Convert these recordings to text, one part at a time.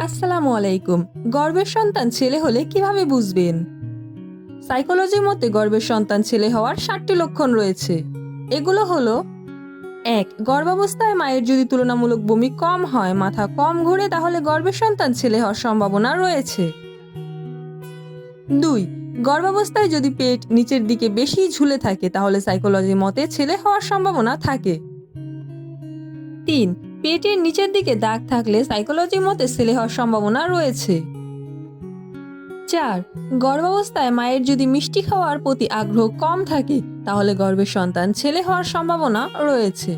আসসালামু আলাইকুম। গর্বের সন্তান ছেলে হলে কীভাবে বুঝবেন? সাইকোলজির মতে গর্বের সন্তান ছেলে হওয়ার ষাটটি লক্ষণ রয়েছে। এগুলো হলো, এক, গর্ভাবস্থায় মায়ের যদি তুলনামূলক বমি কম হয়, মাথা কম ঘুরে, তাহলে গর্ভের সন্তান ছেলে হওয়ার সম্ভাবনা রয়েছে। দুই, গর্ভাবস্থায় যদি পেট নিচের দিকে বেশি ঝুলে থাকে, তাহলে সাইকোলজির মতে ছেলে হওয়ার সম্ভাবনা থাকে। তিন পেটের নিচের দিকে দাগ থাকলে সাইকোলজির মতে ছেলে হওয়ার সম্ভাবনা রয়েছে। চার, গর্ভাবস্থায় মায়ের যদি মিষ্টি খাওয়ার প্রতি আগ্রহ কম থাকে, তাহলে গর্ভের সন্তান ছেলে হওয়ার সম্ভাবনা রয়েছে।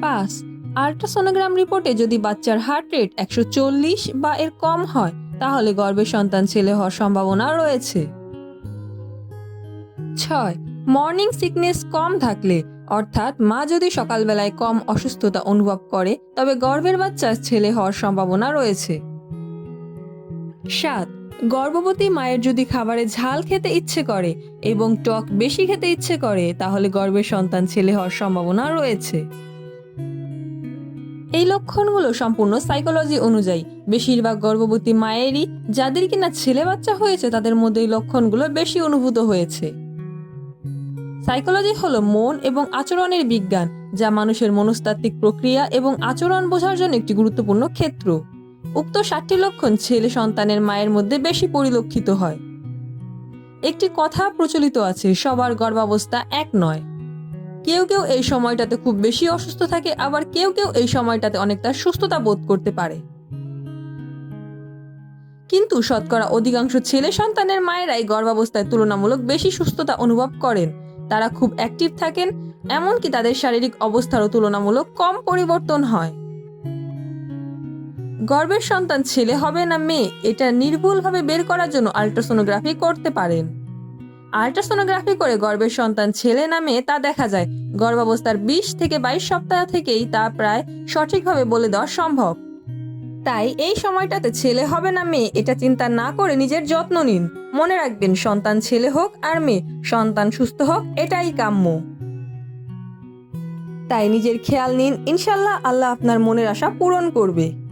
পাঁচ আল্ট্রাসোনোগ্রাম রিপোর্টে যদি বাচ্চার হার্ট রেট একশো চল্লিশ বা এর কম হয়, তাহলে গর্ভের সন্তান ছেলে হওয়ার সম্ভাবনা রয়েছে। ছয় মর্নিং সিকনেস কম থাকলে অর্থাৎ মা যদি সকালবেলায় কম অসুস্থতা অনুভব করে, তবে গর্ভের বাচ্চা ছেলে হওয়ার সম্ভাবনা রয়েছে। সাত, গর্ভবতী মায়ের যদি খাবারে ঝাল খেতে ইচ্ছে করে এবং টক বেশি খেতে ইচ্ছে করে, তাহলে গর্ভের সন্তান ছেলে হওয়ার সম্ভাবনা রয়েছে। এই লক্ষণগুলো সম্পূর্ণ সাইকোলজি অনুযায়ী। বেশিরভাগ গর্ভবতী মায়েরই, যাদের কিনা ছেলে বাচ্চা হয়েছে, তাদের মধ্যে এই লক্ষণগুলো বেশি অনুভূত হয়েছে। সাইকোলজি হলো মন এবং আচরণের বিজ্ঞান, যা মানুষের মনস্তাত্ত্বিক প্রক্রিয়া এবং আচরণ বোঝার জন্য একটি গুরুত্বপূর্ণ ক্ষেত্র। উক্ত ষাটটি লক্ষণ ছেলে সন্তানের মায়ের মধ্যে বেশি পরিলক্ষিত হয়। একটি কথা প্রচলিত আছে, সবার গর্ভাবস্থা এক নয়। কেউ কেউ এই সময়টাতে খুব বেশি অসুস্থ থাকে, আবার কেউ কেউ এই সময়টাতে অনেকটা সুস্থতা বোধ করতে পারে। কিন্তু শতকরা অধিকাংশ ছেলে সন্তানের মায়েরাই গর্ভাবস্থায় তুলনামূলক বেশি সুস্থতা অনুভব করেন। তারা খুব অ্যাক্টিভ থাকেন, এমনকি তাদের শারীরিক অবস্থারও তুলনামূলক কম পরিবর্তন হয়। গর্ভের সন্তান ছেলে হবে না মেয়ে, এটা নির্ভুলভাবে বের করার জন্য আল্ট্রাসোনোগ্রাফি করতে পারেন। আল্ট্রাসোনোগ্রাফি করে গর্ভের সন্তান ছেলে না মেয়ে, তা দেখা যায়। গর্ভাবস্থার বিশ থেকে বাইশ সপ্তাহ থেকেই তা প্রায় সঠিকভাবে বলে দেওয়া সম্ভব। তাই এই সময়টাতে ছেলে হবে না মেয়ে। এটা চিন্তা না করে নিজের যত্ন নিন। মনে রাখবেন, সন্তান ছেলে হোক আর মেয়ে, সন্তান সুস্থ হোক, এটাই কাম্য। তাই নিজের খেয়াল নিন। ইনশাল্লাহ আল্লাহ আপনার মনের আশা পূরণ করবে।